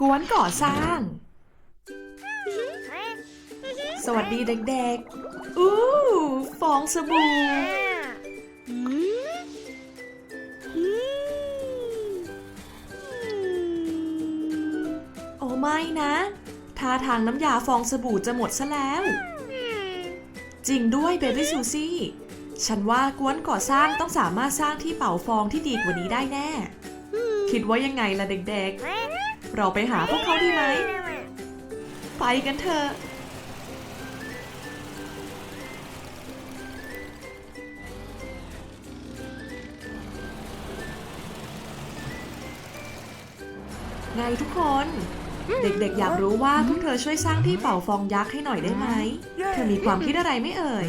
กวนก่อสร้าง สวัสดีเด็กๆ อู้ฟองสบู่โอ้ไม่นะท่าทางน้ำยาฟองสบู่จะหมดซะแล้ว จริงด้วยเบบี้ซูซี่ ฉันว่ากวนก่อสร้างต้องสามารถสร้างที่เป่าฟองที่ดีกว่านี้ได้แน่ คิดว่ายังไงล่ะเด็กๆ เราไปหาพวกเขาดีไหม ไปกันเถอะ ไงทุกคน เด็กๆ อยากรู้ว่าพวกเธอช่วยสร้างที่เป่าฟองยักษ์ให้หน่อยได้ไหม เธอมีความคิดอะไรไหม่เอ่ย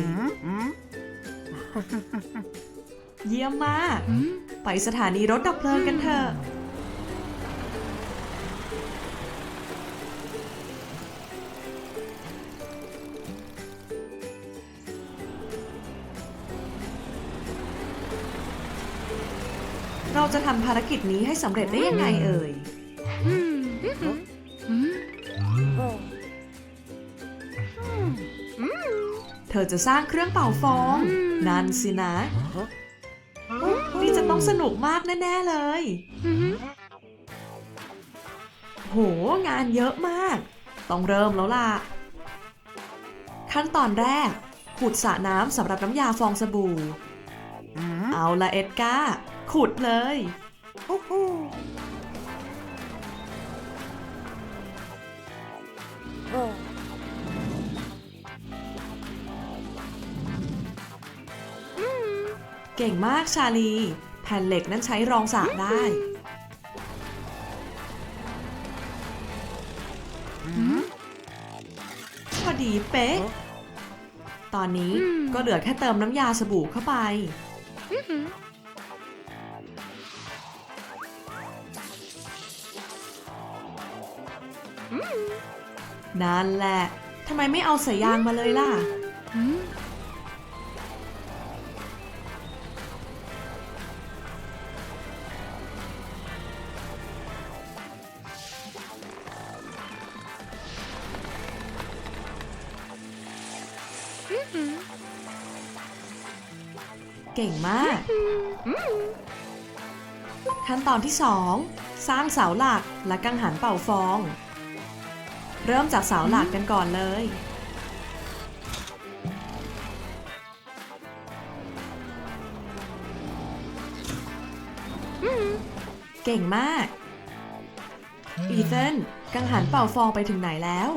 เยี่ยมมาก ไปสถานีรถดับเพลิงกันเถอะ จะทำภารกิจนี้ให้สำเร็จได้ยังไงเอ่ย เธอจะสร้างเครื่องเป่าฟองนั่นสินะ นี่จะต้องสนุกมากแน่ ๆ เลย โห งานเยอะมาก ต้องเริ่มแล้วล่ะ ขั้นตอนแรก ขุดสระน้ำสำหรับน้ำยาฟองสบู่ เอาละเอ็ดการ์ ขุดเลยเก่งมากชาลี แผ่นเหล็กนั้นใช้รองสระได้พอดีเป๊ะ ตอนนี้ก็เหลือแค่เติมน้ำยาสบู่เข้าไป นั่นแหละ ทำไมไม่เอาสายยางมาเลยล่ะ เก่งมาก ขั้นตอนที่2สร้างเสาหลักและกังหันเป่าฟอง เริ่มจากเสาหลักกันก่อนเลย เก่งมาก อีเธนกังหันเป่าฟองไปถึงไหนแล้ว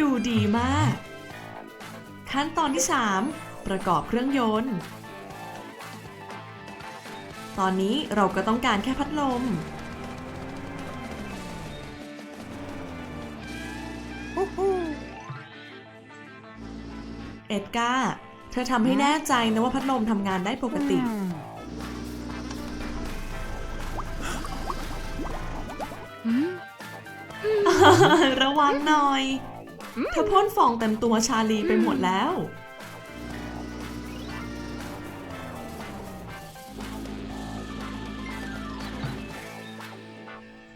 ดูดีมาก ขั้นตอนที่ 3 ประกอบเครื่องยนต์ ตอนนี้เราก็ต้องการแค่พัดลม เอ็ดการ์เธอทำให้แน่ใจนะว่าพัดลมทำงานได้ปกติ ระวังหน่อยเธอพ่นฟองเต็มตัวชาลีไปหมดแล้ว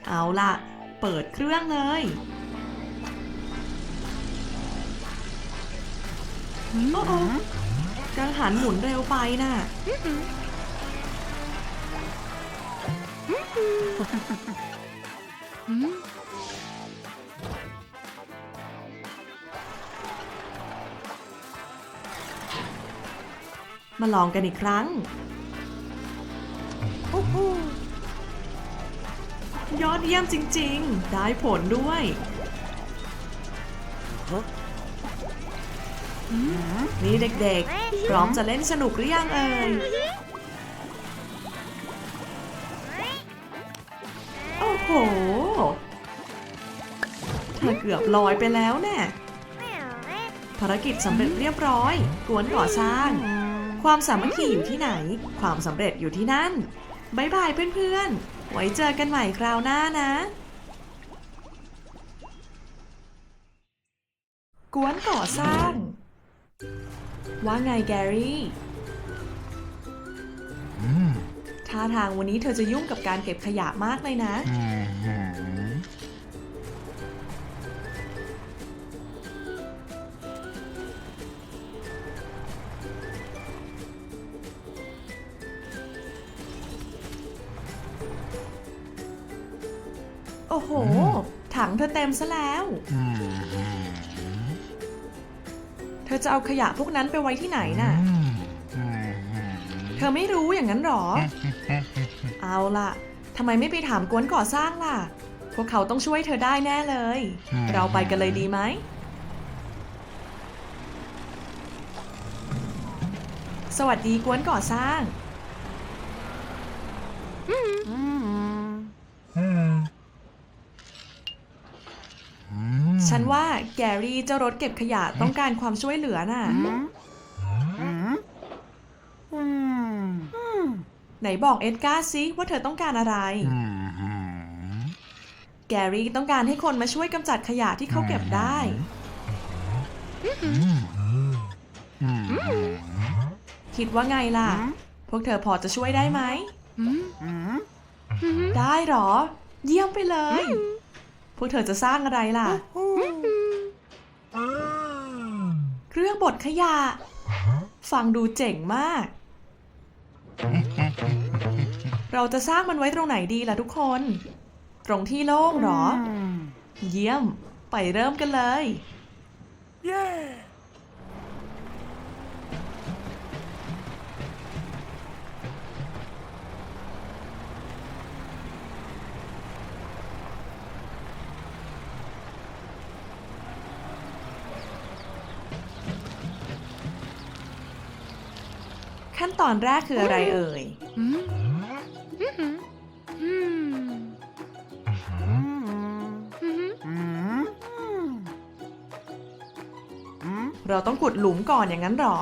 เอาล่ะ เปิดเครื่องเลยโอ้โหกังหันหมุนเร็วไปน่ะ มาลองกันอีกครั้ง ยอดเยี่ยมจริง ๆ ได้ผลด้วยนี่เด็กๆ พร้อมจะเล่นสนุกหรือยังเอ่ย โอ้โห เธอเกือบลอยไปแล้วแน่ภารกิจสำเร็จเรียบร้อย กวนก่อสร้าง ความสามัคคีอยู่ที่ไหน ความสำเร็จอยู่ที่นั่นบายบายเพื่อนๆ ไว้เจอกันใหม่คราวหน้านะ กวนก่อสร้าง ว่าไงแกรี่อืมท่าทางวันนี้เธอจะยุ่งกับการเก็บขยะมากเลยนะ เธอเต็มซะแล้วอืมเธอจะเอาขยะพวกนั้นไปไว้ที่ไหนน่ะอืมอืมเธอไม่รู้อย่างนั้นหรอ เอาล่ะทำไมไม่ไปถามกวนก่อสร้างล่ะ พวกเขาต้องช่วยเธอได้แน่เลย เราไปกันเลยดีไหมสวัสดีกวนก่อสร้าง อืมอืม ฉันว่าแกรี่เจ้ารถเก็บขยะต้องการความช่วยเหลือน่ะอืมอืมไหนบอกเอ็ดการ์สิว่าเธอต้องการอะไรอืมแกรี่ต้องการให้คนมาช่วยกำจัดขยะที่เขาเก็บได้อืมอืมคิดว่าไงล่ะ พวกเธอพอจะช่วยได้ไหมอืมได้หรอ เยี่ยมไปเลย พวกเธอจะสร้างอะไรล่ะ บดขยะ ฟังดูเจ๋งมาก เราจะสร้างมันไว้ตรงไหนดีล่ะทุกคน ตรงที่โล่งหรอ เยี่ยม ไปเริ่มกันเลยเขั้นตอนแรกคืออะไรเอ่ย เราต้องขุดหลุมก่อนอย่างนั้นหรอ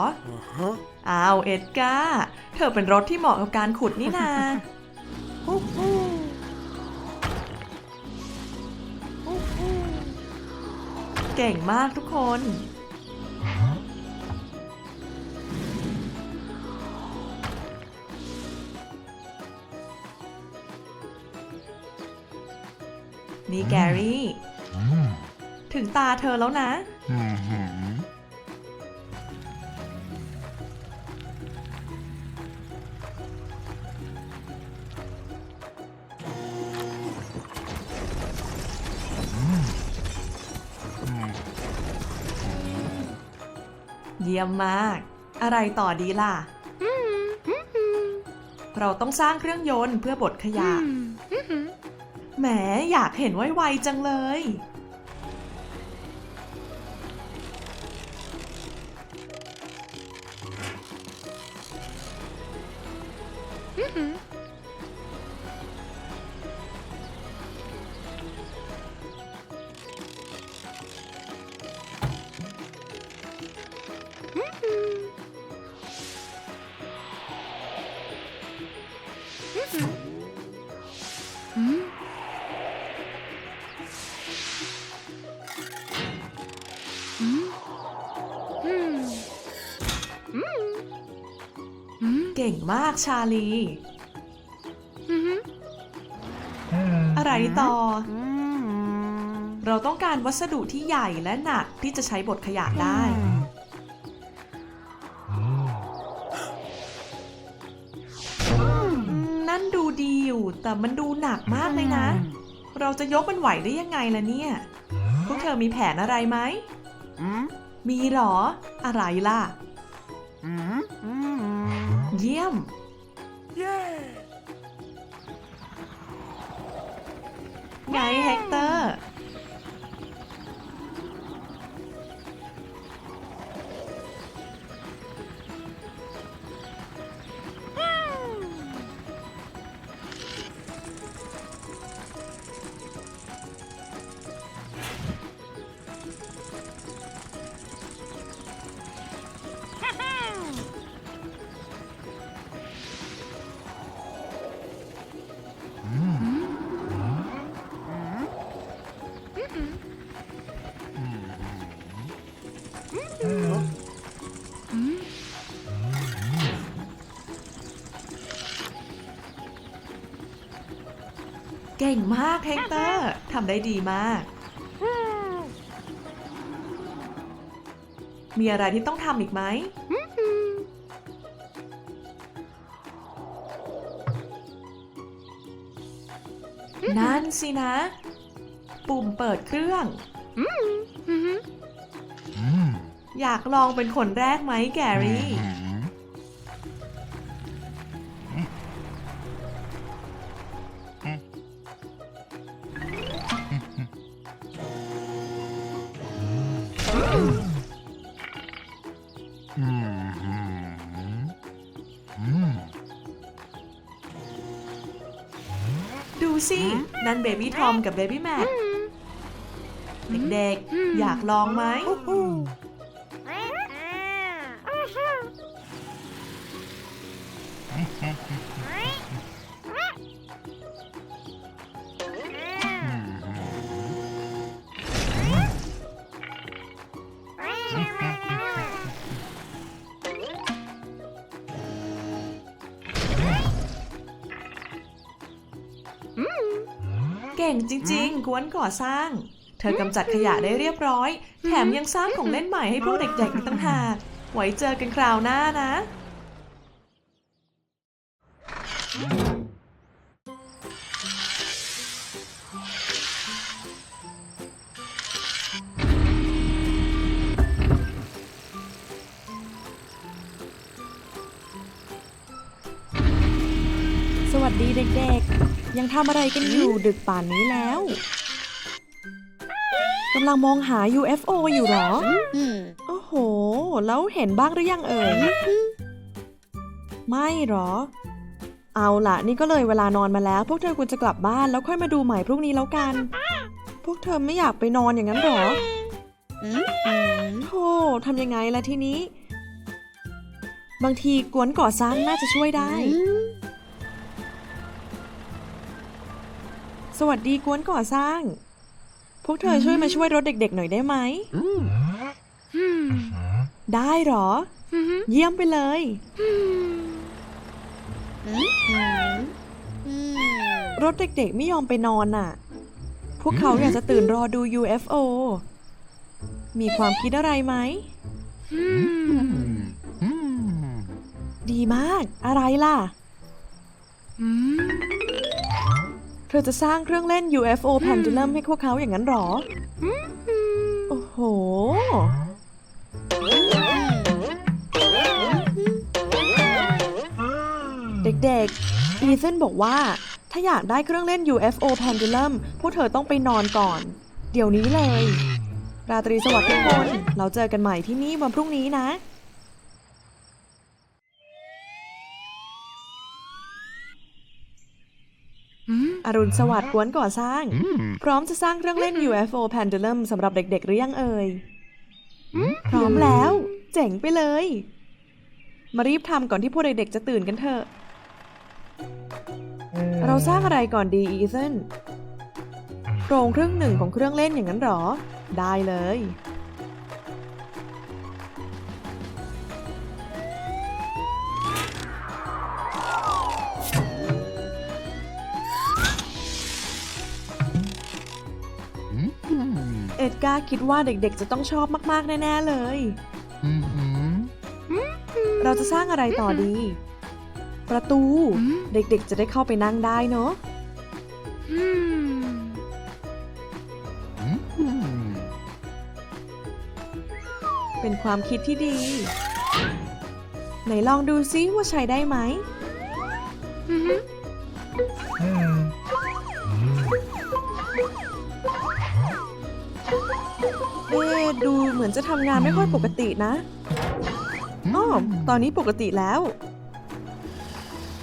อ้าว เอ็ดการ์เธอเป็นรถที่เหมาะกับการขุดนี่นาเก่งมากทุกคน นี่แกรี่ ถึงตาเธอแล้วนะอืมเยี่ยมมาก อะไรต่อดีล่ะ เราต้องสร้างเครื่องยนต์เพื่อบดขยะ แหมอยากเห็นไวๆจังเลย ก่งมากชาลี อะไรต่อ เราต้องการวัสดุที่ใหญ่และหนักที่จะใช้บดขยะได้ นั่นดูดีอยู่ แต่มันดูหนักมากเลยนะ เราจะยกมันไหวได้ยังไงล่ะเนี่ย พวกเธอมีแผนอะไรไหมอืมมีหรอ อะไรล่ะอืมอืม เยี่ยมเย้ไงเฮกเตอร์ ก่งมากเฮกเตอร์ทำได้ดีมาก มีอะไรที่ต้องทำอีกไหม นั่นสินะ ปุ่มเปิดเครื่องอืมอยากลองเป็นคนแรกไหมแกรี่ นั่นเบบี้ทอมกับเบบี้แม็กเด็กๆ อยากลองไหม เก่งจริงๆ กวนก่อสร้าง เธอกำจัดขยะได้เรียบร้อย แถมยังสร้างของเล่นใหม่ให้พวกเด็กๆอีกต่างหาก ไว้เจอกันคราวหน้านะ ทำอะไรกันอยู่ดึกป่านนี้แล้วกำลังมองหา UFO อยู่เหรอ โอ้โห แล้วเห็นบ้างหรือยังเอ่ย ไม่หรอ เอาล่ะ นี่ก็เลยเวลานอนมาแล้ว พวกเธอควรจะกลับบ้านแล้วค่อยมาดูใหม่พรุ่งนี้แล้วกัน พวกเธอไม่อยากไปนอนอย่างนั้นหรอโธ่ทำยังไงล่ะทีนี้ บางทีกวนก่อสร้างน่าจะช่วยได้ สวัสดีกวนก่อสร้าง พวกเธอช่วยมาช่วยรถเด็กๆหน่อยได้ไหม ได้เหรอ เยี่ยมไปเลย รถเด็กๆไม่ยอมไปนอนน่ะ พวกเขาอยากจะตื่นรอดู UFO มีความคิดอะไรไหมอืมดีมาก อะไรล่ะเธอจะสร้างเครื่องเล่น UFO Pendulum ให้พวกเขาอย่างนั้นหรอ โอ้โห เด็กๆ อีเซนบอกว่า ถ้าอยากได้เครื่องเล่น UFO Pendulum พวกเธอต้องไปนอนก่อน เดี๋ยวนี้เลย ราตรีสวัสดิ์ทุกคน เราเจอกันใหม่ที่นี่วันพรุ่งนี้นะ อรุณสวัสดิ์กวนก่อสร้างอืมพร้อมจะสร้างเครื่องเล่น UFO Pendulum สำหรับเด็กๆหรือยังเอ่ย พร้อมแล้ว เจ๋งไปเลย มารีบทำก่อนที่พวกเด็กๆจะตื่นกันเถอะ เราสร้างอะไรก่อนดีอีเซนโครงครึ่งหนึ่งของเครื่องเล่นอย่างนั้นหรอ ได้เลย ดการ์คิดว่าเด็กๆ จะต้องชอบมากๆ แน่ๆ เลยอืมเราจะสร้างอะไรต่อดี ประตู เด็กๆ จะได้เข้าไปนั่งได้เนาะ อืมเป็นความคิดที่ดี ไหนลองดูซิว่าใช้ได้ไหม มือนจะทำงานไม่ค่อยปกตินะอ้อตอนนี้ปกติแล้ว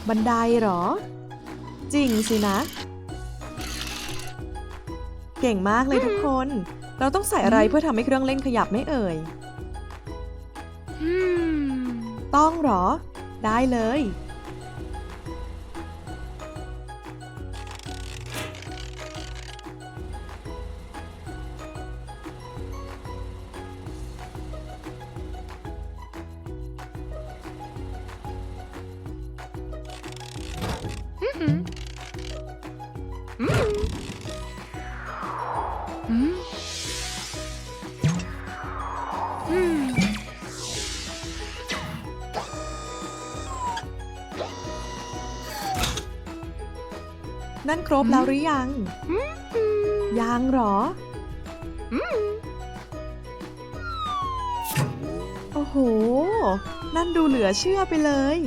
บันไดเหรอ จริงสินะ เก่งมากเลยทุกคน เราต้องใส่อะไรเพื่อทำให้เครื่องเล่นขยับไม่เอ่ย ต้องเหรอ ได้เลย นั่นครบแล้วหรือยัง ยังหรอ โอ้โห นั่นดูเหลือเชื่อไปเลย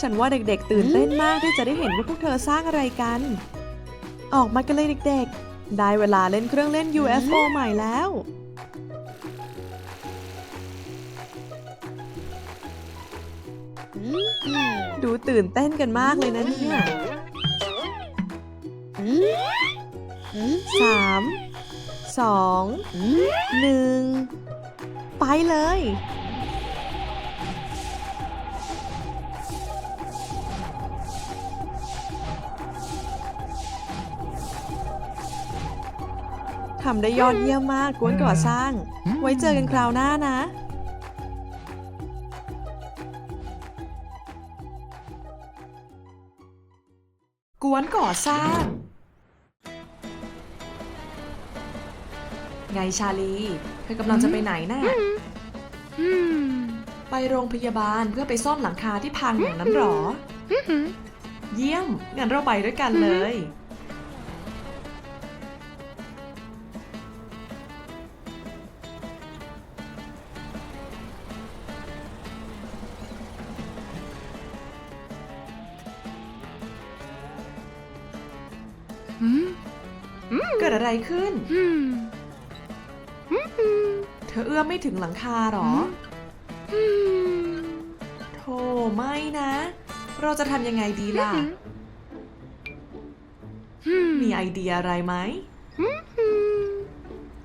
ฉันว่าเด็กๆ ตื่นเต้นมากที่จะได้เห็นว่าพวกเธอสร้างอะไรกัน ออกมากันเลยเด็กๆ ได้เวลาเล่นเครื่องเล่น UFO ใหม่แล้ว ดูตื่นเต้นกันมากเลยนะเนี่ยสามสองหนึ่งไปเลย ทำได้ยอดเยี่ยมมากกวนก่อสร้าง ไว้เจอกันคราวหน้านะกวนก่อสร้าง ไงชาลี เธอกำลังจะไปไหนน่ะไปโรงพยาบาลเพื่อไปซ่อมหลังคาที่พังอย่างนั้นหรอ เยี่ยมงั้นเราไปด้วยกันเลย อะไรขึ้น เธอเอื้อมไม่ถึงหลังคาหรอโธ่ไม่นะ เราจะทำยังไงดีล่ะ มีไอเดียอะไรไหม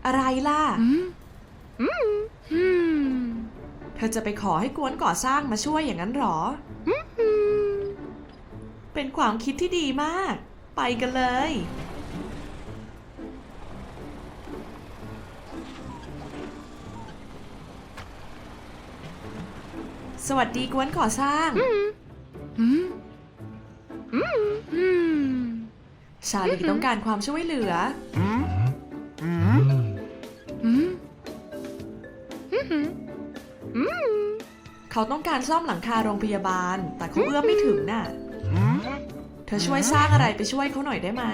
อะไรล่ะ เธอจะไปขอให้กวนก่อสร้างมาช่วยอย่างนั้นหรอ เป็นความคิดที่ดีมาก ไปกันเลย สวัสดีกวนก่อสร้าง ชาลีต้องการความช่วยเหลือ เขาต้องการซ่อมหลังคาโรงพยาบาล แต่เขาเอื้อมไม่ถึงน่ะ เธอช่วยสร้างอะไรไปช่วยเขาหน่อยได้ไหม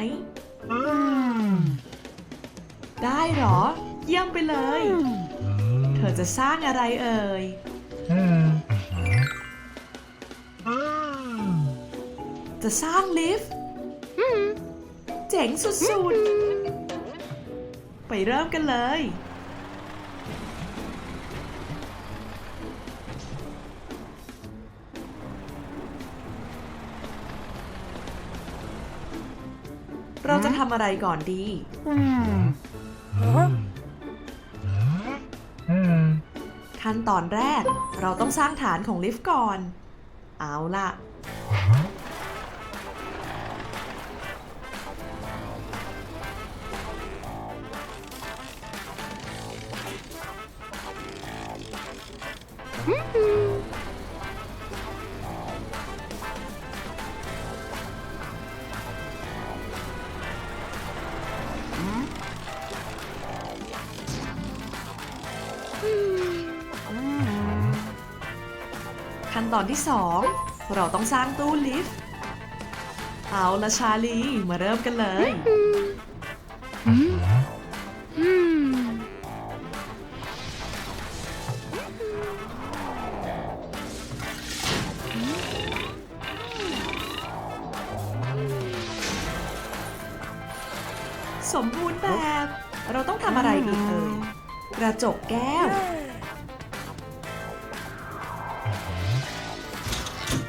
ได้เหรอ เยี่ยมไปเลย เธอจะสร้างอะไรเอ่ย จะสร้างลิฟต์เจ๋งสุดๆ ไปเริ่มกันเลย เราจะทำอะไรก่อนดีขั้นตอนแรกเราต้องสร้างฐานของลิฟต์ก่อน เอาล่ะ ที่สองเราต้องสร้างตู้ลิฟต์ เอาละชาลี มาเริ่มกันเลย สมบูรณ์แบบ เราต้องทำอะไรอีกเอ่ยกระจกแก้ว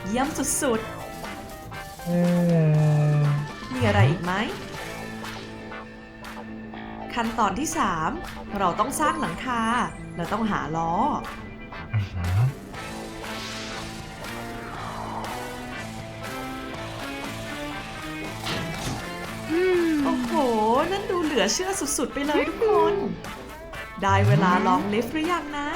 เยี่ยมสุดๆมีอะไรอีกไหม ขั้นตอนที่ 3 เราต้องสร้างหลังคาและต้องหาล้อโอ้โห นั่นดูเหลือเชื่อสุดๆ ไปเลยทุกคน ได้เวลาลองลิฟต์หรือยังนะ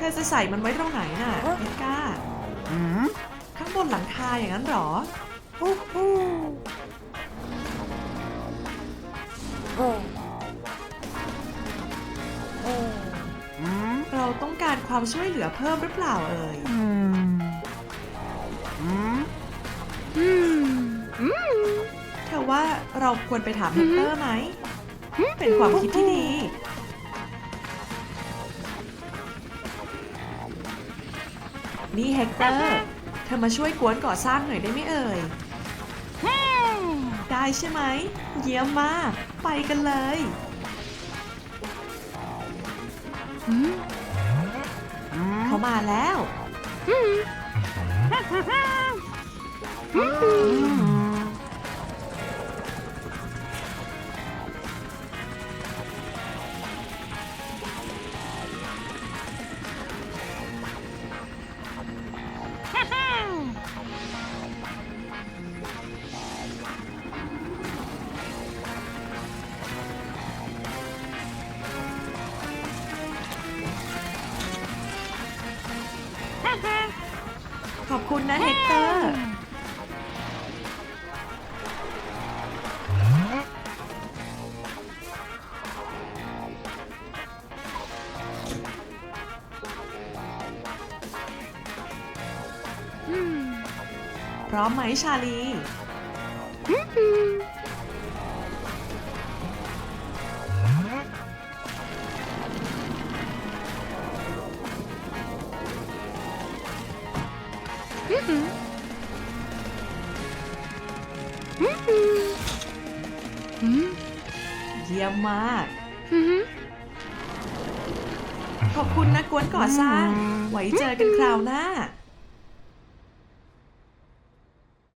ธอจะใส่มันไว้ตรงไหนน่ะเอ็ดการ์อืมข้างบนหลังคาอย่างนั้นเหรออืมเราต้องการความช่วยเหลือเพิ่มหรือเปล่าเอ่ยอืมอืมเธอว่าเราควรไปถามเฮกเตอร์ไหม เป็นความคิดที่ดี นี่แฮกเตอร์ เธอมาช่วยกวนก่อสร้างหน่อยได้ไหมเอ่ย ได้ใช่ไหม เยี่ยมมาก ไปกันเลยเขามาแล้ว พร้อมไหมชาลี